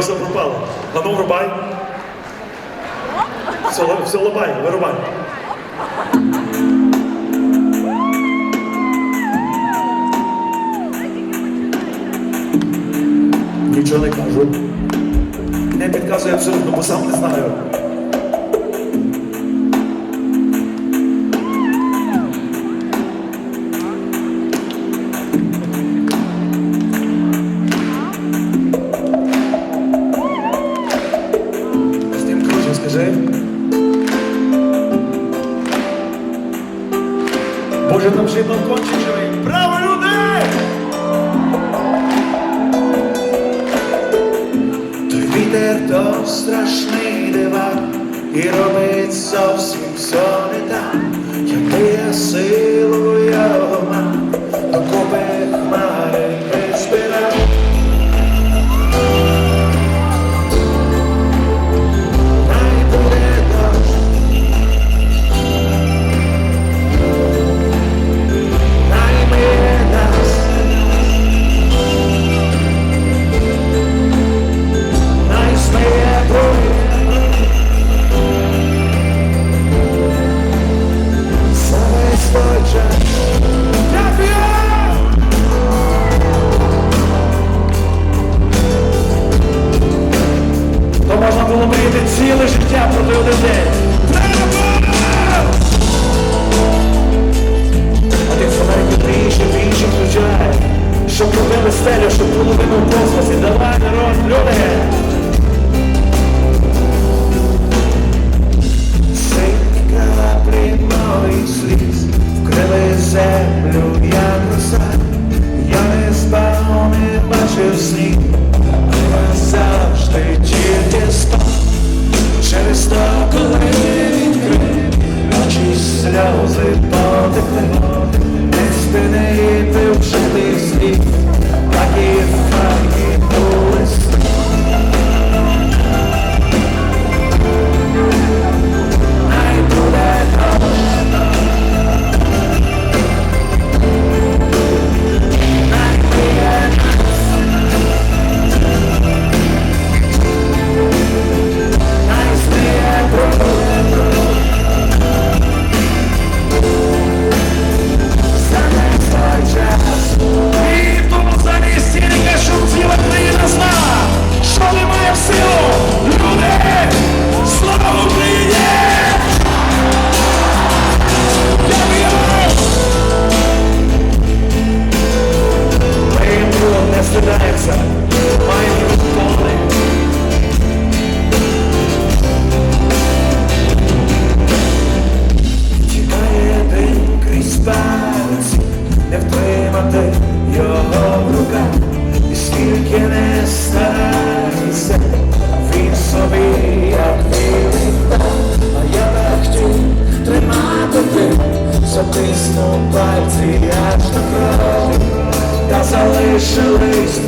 Все пропало. А ну врубай. Все, все лобай, вирубай. Нічого не кажу. Не підказує абсолютно, бо сам не знаю. Боже, там ще й балкончик живий. Браво, люди! Той вітер то страшний дивак і робить зовсім все було мріяти ціле життя про той один день. Один фонарик від інших, інших включає, щоб пробили стелю, щоб половину в космосі. Давай народ, люди! Синька прямої сліз, вкрили землю, як роса. Я не спав, не бачив сніг. його в руках, і скільки не старайся, він собі як білий а я так хотів тримати тим, затисну пальці аж на кров, та залишились.